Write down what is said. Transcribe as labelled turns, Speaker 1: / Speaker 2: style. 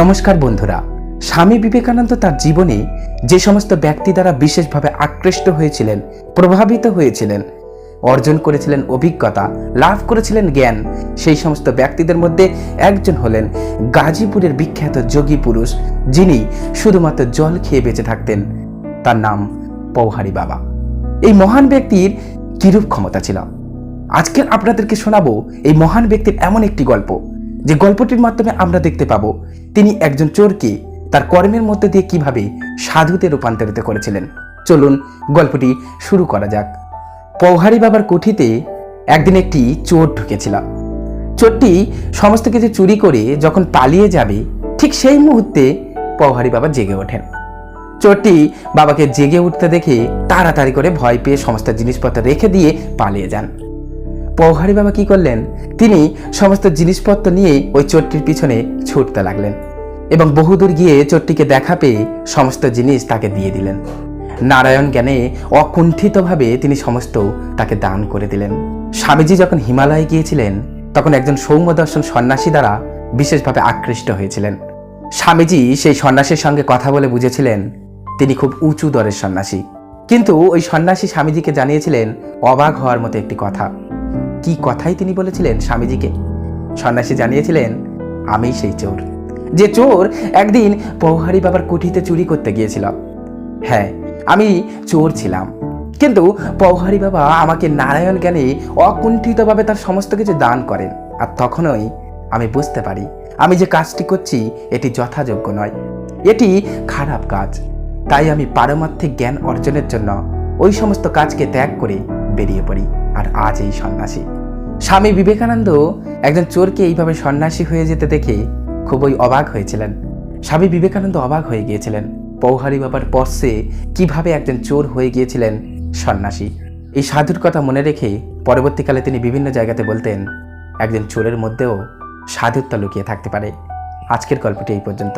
Speaker 1: নমস্কার বন্ধুরা। স্বামী বিবেকানন্দ তার জীবনে যে সমস্ত ব্যক্তি দ্বারা বিশেষভাবে আকৃষ্ট হয়েছিলেন, প্রভাবিত হয়েছিলেন, অর্জন করেছিলেন অভিজ্ঞতা, লাভ করেছিলেন জ্ঞান, সেই সমস্ত ব্যক্তিদের মধ্যে একজন হলেন গাজীপুরের বিখ্যাত যোগী পুরুষ, যিনি শুধুমাত্র জল খেয়ে বেঁচে থাকতেন। তার নাম পৌহারি বাবা। এই মহান ব্যক্তির কিরূপ ক্ষমতা ছিল? আজকে আপনাদেরকে শোনাবো এই মহান ব্যক্তির এমন একটি গল্প, যে গল্পটির মাধ্যমে আমরা দেখতে পাবো তিনি একজন চোরকে তার কর্মের মধ্যে দিয়ে কীভাবে সাধুতে রূপান্তরিত করেছিলেন। চলুন গল্পটি শুরু করা যাক। পৌহারি বাবার কুঠিতে একদিন একটি চোর ঢুকেছিল। চোরটি সমস্ত কিছু চুরি করে যখন পালিয়ে যাবে, ঠিক সেই মুহূর্তে পৌহারি বাবা জেগে ওঠেন। চোরটি বাবাকে জেগে উঠতে দেখে তাড়াতাড়ি করে ভয় পেয়ে সমস্ত জিনিসপত্র রেখে দিয়ে পালিয়ে যান। পৌহারি বাবা কি করলেন? তিনি সমস্ত জিনিসপত্র নিয়ে ওই চোরটির পিছনে ছুটতে লাগলেন এবং বহুদূর গিয়ে চোরটিকে দেখা পেয়ে সমস্ত জিনিস তাকে দিয়ে দিলেন। নারায়ণ জ্ঞানে অকুণ্ঠিতভাবে তিনি সমস্ত তাকে দান করে দিলেন। স্বামীজি যখন হিমালয়ে গিয়েছিলেন, তখন একজন সৌম্যদর্শন সন্ন্যাসী দ্বারা বিশেষভাবে আকৃষ্ট হয়েছিলেন। স্বামীজি সেই সন্ন্যাসীর সঙ্গে কথা বলে বুঝেছিলেন, তিনি খুব উঁচু দরের সন্ন্যাসী। কিন্তু ওই সন্ন্যাসী স্বামীজিকে জানিয়েছিলেন, অবাক হওয়ার মতো একটি কথা। কি কথাই তিনি বলেছিলেন স্বামীজিকে? সন্ন্যাসী জানিয়েছিলেন, আমি সেই চোর। যে চোর? একদিন পৌহারি বাবার কুঠিতে চুরি করতে গিয়েছিল হ্যাঁ আমি চোর ছিলাম। কিন্তু পৌহারি বাবা আমাকে নারায়ণ জ্ঞানে অকুণ্ঠিতভাবে তার সমস্ত কিছু দান করেন। আর তখনই আমি বুঝতে পারি, আমি যে কাজটি করছি, এটি যথাযোগ্য নয়। এটি খারাপ কাজ। তাই আমি পারমার্থিক জ্ঞান অর্জনের জন্য ওই সমস্ত কাজকে ত্যাগ করে বেরিয়ে পড়ি। আর আজ এই সন্ন্যাসী। স্বামী বিবেকানন্দ একজন চোরকে এইভাবে সন্ন্যাসী হয়ে যেতে দেখে খুবই অবাক হয়েছিলেন। স্বামী বিবেকানন্দ অবাক হয়ে গিয়েছিলেন। পৌহারি বাবার পর্শে কীভাবে একজন চোর হয়ে গিয়েছিলেন সন্ন্যাসী? এই সাধুর কথা মনে রেখে পরবর্তীকালে তিনি বিভিন্ন জায়গাতে বলতেন, একজন চোরের মধ্যেও সাধুত্ব লুকিয়ে থাকতে পারে। আজকের গল্পটি এই পর্যন্ত।